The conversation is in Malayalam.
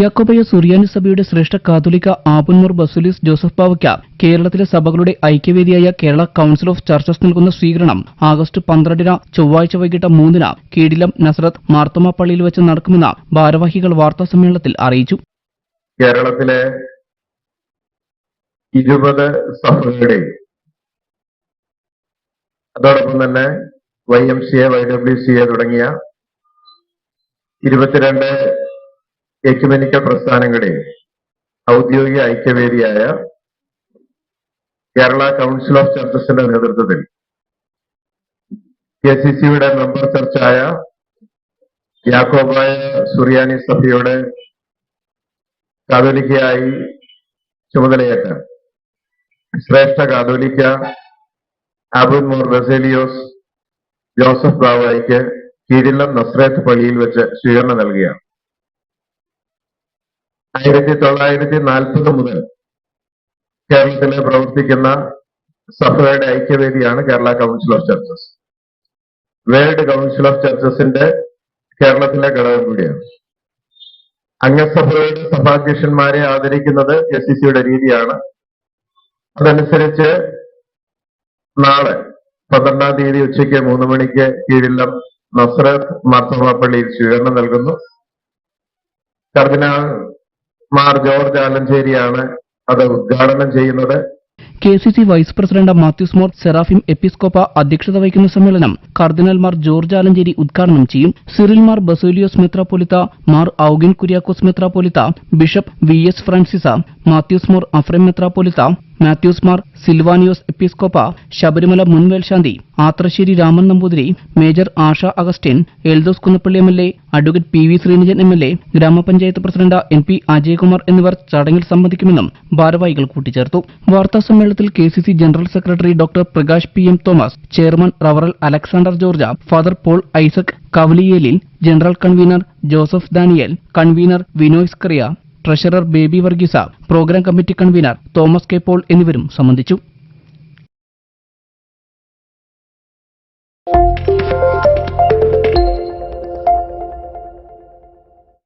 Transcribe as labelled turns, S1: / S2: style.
S1: യാക്കോബയ സുറിയാനി സഭയുടെ ശ്രേഷ്ഠ കാതോലിക്ക ആബുൻമോർ ബസുലിസ് ജോസഫ് പാവയ്ക്ക കേരളത്തിലെ സഭകളുടെ ഐക്യവേദിയായ കേരള കൌൺസിൽ ഓഫ് ചർച്ചസ് നൽകുന്ന സ്വീകരണം ആഗസ്റ്റ് പന്ത്രണ്ടിന് ചൊവ്വാഴ്ച വൈകിട്ട് മൂന്നിന് കീടിലം നസ്രത്ത് മാർത്തോമ വെച്ച് നടക്കുമെന്ന് ഭാരവാഹികൾ വാർത്താ സമ്മേളനത്തിൽ അറിയിച്ചു.
S2: കേരളത്തിലെ ഇരുപത് സഭകളുടെ അതോടൊപ്പം തന്നെ Y M C A Y W C A തുടങ്ങിയ ഇരുപത്തിരണ്ട് എക്യുമെനിക്കൽ പ്രസ്ഥാനങ്ങളുടെ ഔദ്യോഗിക ഐക്യവേദിയായ കേരള കൗൺസിൽ ഓഫ് ചർച്ചസിന്റെ നേതൃത്വത്തിൽ കെ സി സിയുടെ മെമ്പർ ചർച്ചായ യാക്കോബായ സുറിയാനി സഭയുടെ കാതോലിക്കയായി ചുമതലയേറ്റ ശ്രേഷ്ഠ കാതോലിക്ക അബുൽ മോർ ബസേലിയോസ് ജോസഫ് ബാവായിക്ക് കീഴിലം നസ്രേത്ത് പള്ളിയിൽ വെച്ച് സ്വീകരണം നൽകുകയാണ് ആയിരത്തി തൊള്ളായിരത്തി നാൽപ്പത് മുതൽ കേരളത്തിലെ പ്രവർത്തിക്കുന്ന സഭയുടെ ഐക്യവേദിയാണ് Kerala council of churches world council of ചർച്ചസിന്റെ കേരളത്തിലെ ഘടകം കൂടിയാണ്. അംഗസഭയുടെ സഭാധ്യക്ഷന്മാരെ ആദരിക്കുന്നത് എസ് സി സിയുടെ രീതിയാണ്. അതനുസരിച്ച് നാളെ പന്ത്രണ്ടാം തീയതി ഉച്ചയ്ക്ക് മൂന്ന് മണിക്ക് കീഴിലം നസ്രത്ത് മാർത്തോമാപ്പള്ളിയിൽ സ്വീകരണം നൽകുന്നു. കർദിനാൾ മാർ ജോർജ് ആലഞ്ചേരിയാണ് അത് ഉദ്ഘാടനം ചെയ്യുന്നത്.
S1: K C C vice president Mathews Mor Seraphim എപ്പിസ്കോപ്പ അധ്യക്ഷത വഹിക്കുന്ന സമ്മേളനം കർദിനാൽമാർ ജോർജ് ആലഞ്ചേരി ഉദ്ഘാടനം ചെയ്യും. സിറിൽ മാർ ബസോലിയോസ് മെത്രാപ്പൊലിത്ത Mar Aughen Kuriakose മെത്രാപ്പൊലിത്ത bishop V S Francis Mathews Mor Aphrem മെത്രാപ്പൊലിത്ത Mathews Mar Silvanios എപ്പിസ്കോപ്പ ശബരിമല മുൻ മേൽശാന്തി Athrassery Raman Namboothiri major Asha Augustine Eldhose Kunnappilly M L A advocate P V Sreenijan M L A ഗ്രാമപഞ്ചായത്ത് പ്രസിഡന്റ് എൻ പി അജയകുമാർ എന്നിവർ ചടങ്ങിൽ സംബന്ധിക്കുമെന്നും ഭാരവാഹികൾ കൂട്ടിച്ചേർത്തു. വാർത്താ സമ്മേളനത്തിൽ K C C general secretary doctor Prakash P M Thomas chairman റവറൽ Alexander George father Paul Isaac Kavaliyelil general convener Joseph Daniel convener Vinoy Scaria treasurer Baby Varghese program committee convener Thomas K Paul എന്നിവരും സംബന്ധിച്ചു.